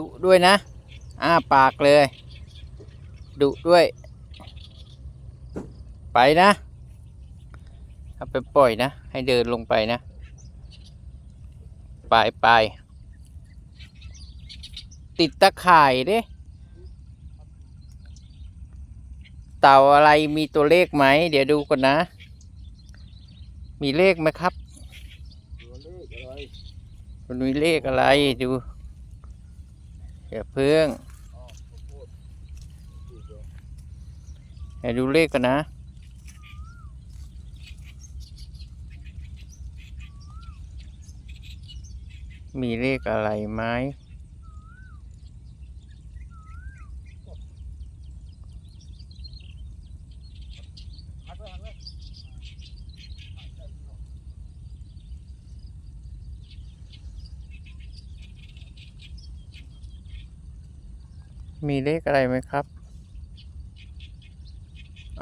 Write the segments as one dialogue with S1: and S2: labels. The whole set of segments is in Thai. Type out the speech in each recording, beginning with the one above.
S1: ดุด้วยนะอ้าปากเลยดุด้วย ไปนะเอาไปปล่อยนะ ให้เดินลงไปนะ ไปไปติดตะข่ายเด้เต่าอะไรมีตัวเลขไหม เดี๋ยวดูก่อนนะ มีเลขไหมครับ
S2: ตัวเลขอะไร
S1: มันมีเลขอะไรดู อย่าเพิ่ง
S2: อ๋อข้าวโพดถูกแล้ว
S1: ให้ดูเลขกันนะมีเลขอะไรไหม
S2: หันไว้หันไว้
S1: มีเลขอะไรไหมครับ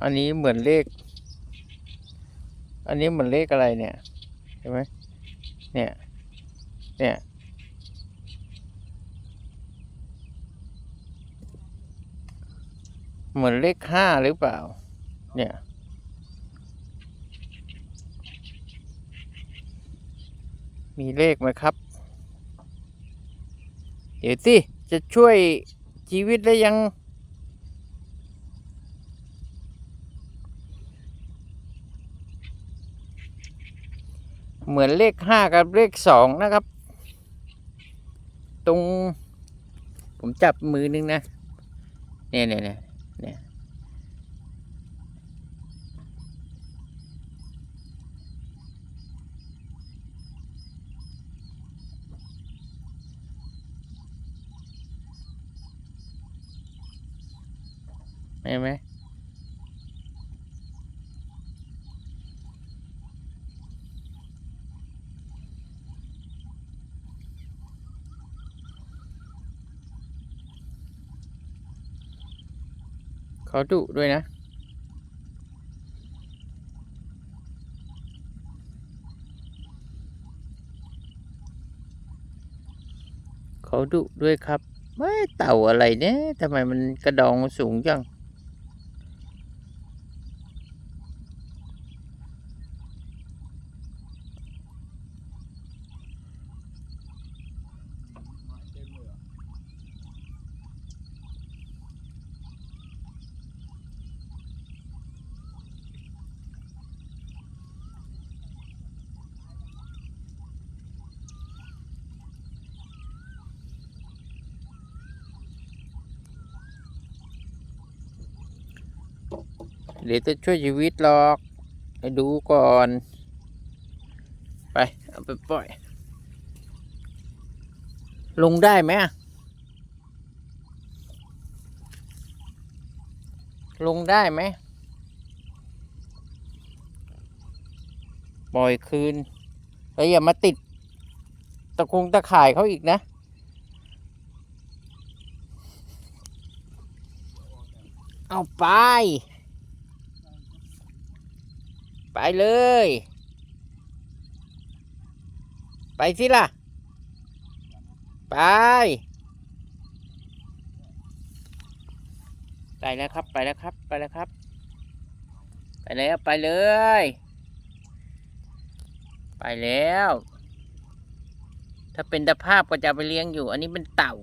S1: อันนี้เหมือนเลข อันนี้เหมือนเลขอะไรเนี่ยเห็นไหมเนี่ย เนี่ย เหมือนเลขห้าหรือเปล่า เนี่ย มีเลขไหมครับ เดี๋ยวสิ จะช่วย ชีวิตได้ยัง เหมือนเลขห้ากับเลขสองนะครับ ตรง ผมจับมือนึงนะ เนี่ยเนี่ยเนี่ย เห็นไหมเขาดุด้วยนะเขาดุด้วยครับไม่เต่าอะไรเนี่ยทำไมมันกระดองสูงจัง
S2: หมายเต็มเลยเหรอ
S1: เดี๋ยวจะช่วยชีวิตหรอกให้ดูก่อน ไป เอาไปปล่อย ลงได้ไหมลงได้ไหมปล่อยคืนแล้วอย่ามาติด ตะคงตะข่ายเขาอีกนะ เอาไป ไปเลย ไปสิล่ะ ไป ไปแล้วครับ ไปแล้วครับ ไปแล้วครับ ไปแล้วไปเลย ไปแล้ว ถ้าเป็นตะภาพก็จะไปเลี้ยงอยู่ อันนี้เป็นเต่า